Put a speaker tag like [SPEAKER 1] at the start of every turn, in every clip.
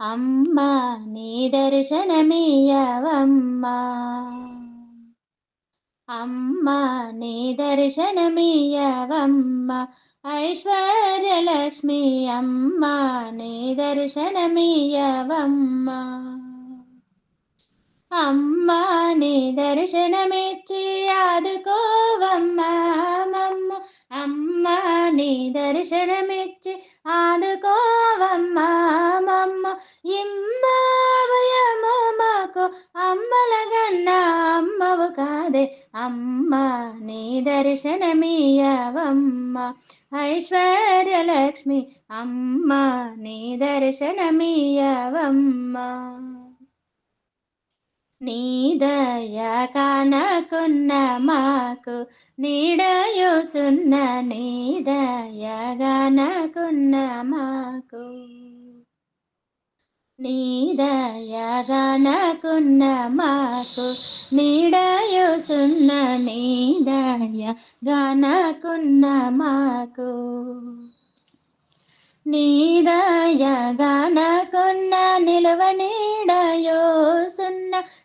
[SPEAKER 1] అమ్మా నీ దర్శనమీయవమ్మా అమ్మా నీ దర్శనమీయవమ్మా ఐశ్వర్యలక్ష్మి అమ్మా నీ దర్శనమీయవమ్మా అమ్మా నీ దర్శనమిచ్చి ఆదుకోవమ్మా. అమ్మ అమ్మా నీ దర్శనమిచ్చి ఆ అమ్మలగన్న అమ్మవు కాదే అమ్మ నీ దర్శనమీయవమ్మ. ఐశ్వర్యలక్ష్మి అమ్మ నీ దర్శనమీయవమ్మ. నీ దయ కానకున్న మాకు నీడయోసున్న నీ దయగానకున్న మాకు. నీ దయగానకున్న మాకు నీడయోసున్న నీ దయగానకున్న మాకు నీదయగానకున్న నిలవని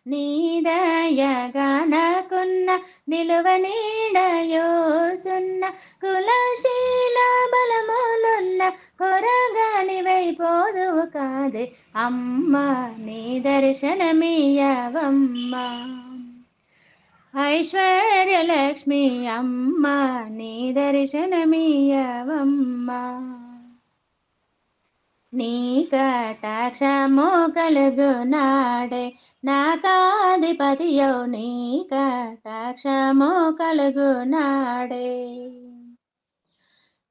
[SPEAKER 1] నీడయోసున్న నీదయగానకున్న నిలువ నీడయోసున్న కులశీల బలములున్న కొరగాని వైపోదువు కాదే అమ్మ నీ దర్శనమీయవమ్మ ఐశ్వర్యలక్ష్మి అమ్మ నీ దర్శనమీయవమ్మా నీ కటాక్షము కలుగు నాడే. నాకాధిపతియో నీ కటాక్షము కలుగు నాడే.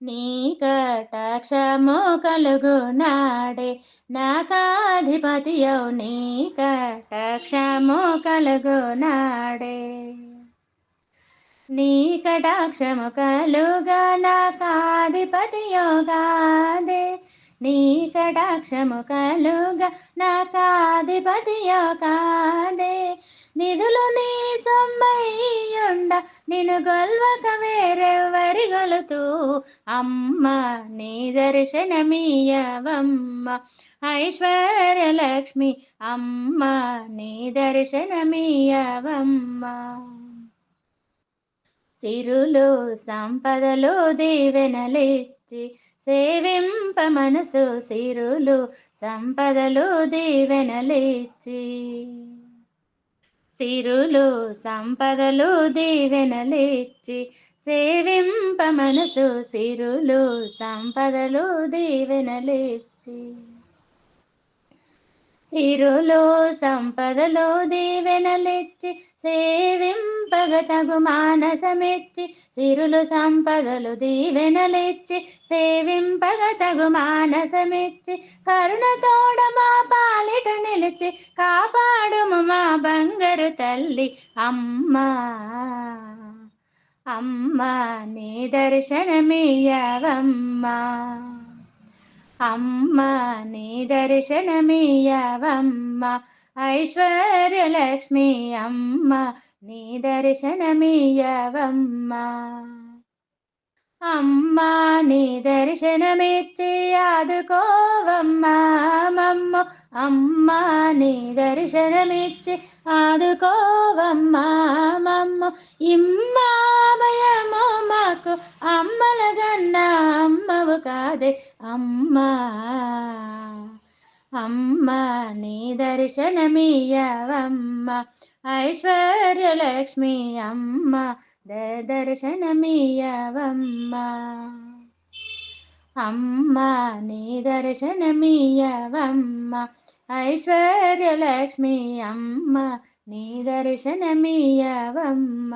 [SPEAKER 1] నీ కటాక్షము కలుగు నాడే. నాకాధిపతియో నీ కటాక్షము కలుగు నాడే. నీ కటాక్షము కలుగా నాకాధిపతియోగాదే నీ కటాక్షము కలుగా కాదే నిధులు నీ సొమ్మయ్యుండ నిన్ను గొల్వక వేరెవరి గొలుతూ. అమ్మ నీ దర్శనమీయవమ్మ. ఐశ్వర్యలక్ష్మి అమ్మ నీ దర్శనమీయవమ్మ. సిరులు సంపదలు దీవెనలిచ్చి సేవింప మనసు సిరులు సంపదలు దీవెనలిచ్చి. సిరులు సంపదలు దీవెనలిచ్చి సేవింప మనసు సిరులు సంపదలు దీవెనలిచ్చి. సిరులో సంపదలో దీవెనలిచ్చి సేవింపగ తగు మానసమిచ్చి సిరులు సంపదలు దీవెనలిచ్చి సేవింపగ తగు మానసమిచ్చి కరుణతోడ మా పాలిట నిలిచి కాపాడుము మా బంగారు తల్లి అమ్మా. అమ్మా నీ దర్శనమియవమ్మా అమ్మ నీ దర్శనమీయవమ్మ ఐశ్వర్యలక్ష్మి అమ్మ నీ దర్శనమీయవమ్మ అమ్మ నీ దర్శనమిచ్చి ఆదుకోవమ్మ మమ్మ అమ్మ నీ దర్శనమిచ్చి ఆదుకోవమ్మ మమ్మ ఇమ్మా అమ్మా అమ్మ నీ దర్శనమియవమ్మ ఐశ్వర్యలక్ష్మి అమ్మ దర్శనమియవమ్మ అమ్మ నీ దర్శనమియవమ్మ ఐశ్వర్యలక్ష్మి అమ్మ నీ దర్శనమియవమ్మ